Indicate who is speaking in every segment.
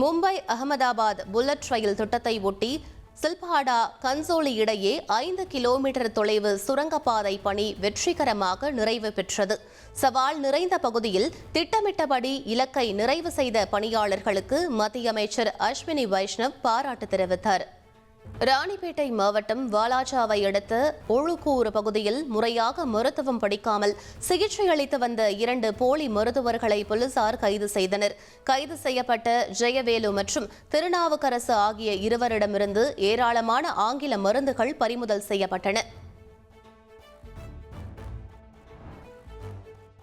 Speaker 1: Mumbai Ahmedabad bullet ரயில் திட்டத்தை ஒட்டி சில்பாடா கன்சோலி இடையே ஐந்து கிலோமீட்டர் தொலைவு சுரங்கப்பாதை பணி வெற்றிகரமாக நிறைவு பெற்றது. சவால் நிறைந்த பகுதியில் திட்டமிட்டபடி இலக்கை நிறைவு செய்த பணியாளர்களுக்கு மத்திய அமைச்சர் அஸ்வினி வைஷ்ணவ் பாராட்டு தெரிவித்தார். ராணிப்பேட்டை மாவட்டம் வாலாஜாவை அடுத்த ஒழுக்கூறு பகுதியில் முறையாக மருத்துவம் படிக்காமல் சிகிச்சை அளித்து வந்த இரண்டு போலி மருத்துவர்களை போலீசார் கைது செய்தனர். கைது செய்யப்பட்ட ஜெயவேலு மற்றும் திருநாவுக்கரசு ஆகிய இருவரிடமிருந்து ஏராளமான ஆங்கில மருந்துகள் பறிமுதல் செய்யப்பட்டன.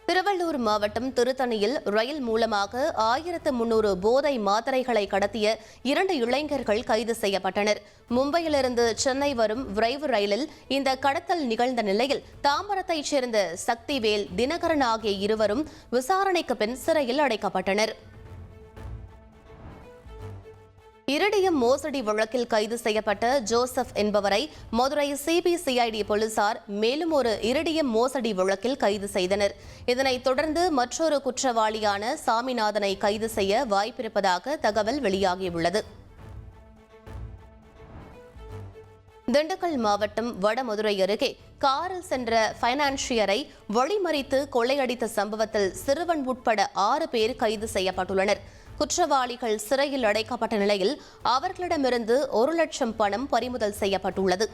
Speaker 1: திருவள்ளூர் மாவட்டம் திருத்தணியில் ரயில் மூலமாக ஆயிரத்து முன்னூறு போதை மாத்திரைகளை கடத்திய இரண்டு இளைஞர்கள் கைது செய்யப்பட்டனர். மும்பையிலிருந்து சென்னை வரும் விரைவு ரயிலில் இந்த கடத்தல் நிகழ்ந்த நிலையில் தாம்பரத்தைச் சேர்ந்த சக்திவேல் தினகரன் ஆகிய இருவரும் விசாரணைக்கு பின் சிறையில் அடைக்கப்பட்டனர். இரடியம் மோசடி வழக்கில் கைது செய்யப்பட்ட ஜோசப் என்பவரை மதுரை சிபிசிஐடி போலீசார் மேலும் ஒரு இரடியம் மோசடி வழக்கில் கைது செய்தனர். இதனைத் தொடர்ந்து மற்றொரு குற்றவாளியான சாமிநாதனை கைது செய்ய வாய்ப்பிருப்பதாக தகவல் வெளியாகியுள்ளது. திண்டுக்கல் மாவட்டம் வடமதுரை அருகே காரில் சென்ற பைனான்சியரை வழிமறித்து கொள்ளையடித்த சம்பவத்தில் சிறுவன் உட்பட ஆறு பேர் கைது செய்யப்பட்டுள்ளனர். குற்றவாளிகள் சிறையில் அடைக்கப்பட்ட நிலையில் அவர்களிடமிருந்து ஒரு லட்சம் பணம் பறிமுதல் செய்யப்பட்டுள்ளது.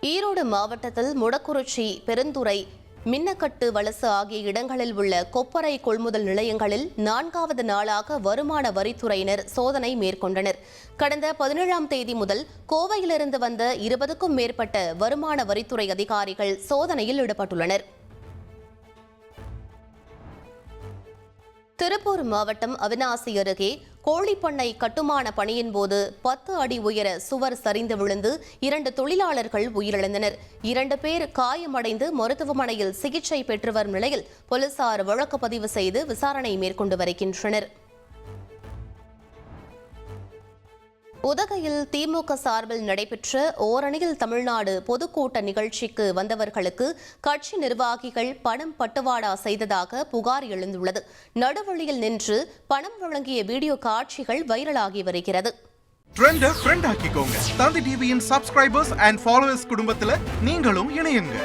Speaker 1: ஈரோடு மாவட்டத்தில் முடக்குறிச்சி பெருந்துறை மின்னக்கட்டு வலசு ஆகிய இடங்களில் உள்ள கொப்பரை கொள்முதல் நிலையங்களில் நான்காவது நாளாக வருமான வரித்துறையினர் சோதனை மேற்கொண்டனர். கடந்த பதினேழாம் தேதி முதல் கோவையிலிருந்து வந்த இருபதுக்கும் மேற்பட்ட வருமான வரித்துறை அதிகாரிகள் சோதனையில் ஈடுபட்டுள்ளனர். திருப்பூர் மாவட்டம் அவினாசி அருகே கோழிப்பண்ணை கட்டுமான பணியின் போது பத்து அடி உயர சுவர் சரிந்து விழுந்து இரண்டு தொழிலாளர்கள் உயிரிழந்தனர். இரண்டு பேர் காயமடைந்து மருத்துவமனையில் சிகிச்சை பெற்று வரும் நிலையில் போலீசார் வழக்கு பதிவு செய்து விசாரணை மேற்கொண்டு வருகின்றனர். உதகையில் திமுக சார்பில் நடைபெற்ற ஓரணியில் தமிழ்நாடு பொதுக்கூட்ட நிகழ்ச்சிக்கு வந்தவர்களுக்கு கட்சி நிர்வாகிகள் பணம் பட்டுவாடா செய்ததாக புகார் எழுந்துள்ளது. நடுவழியில் நின்று பணம் வழங்கிய வீடியோ காட்சிகள் வைரலாகி வருகிறது.
Speaker 2: ட்ரெண்ட தந்தி டிவியின் சப்ஸ்கிரைபர்ஸ் அண்ட் ஃபாலோவர்ஸ் குடும்பத்தில் நீங்களும் இணையுங்க.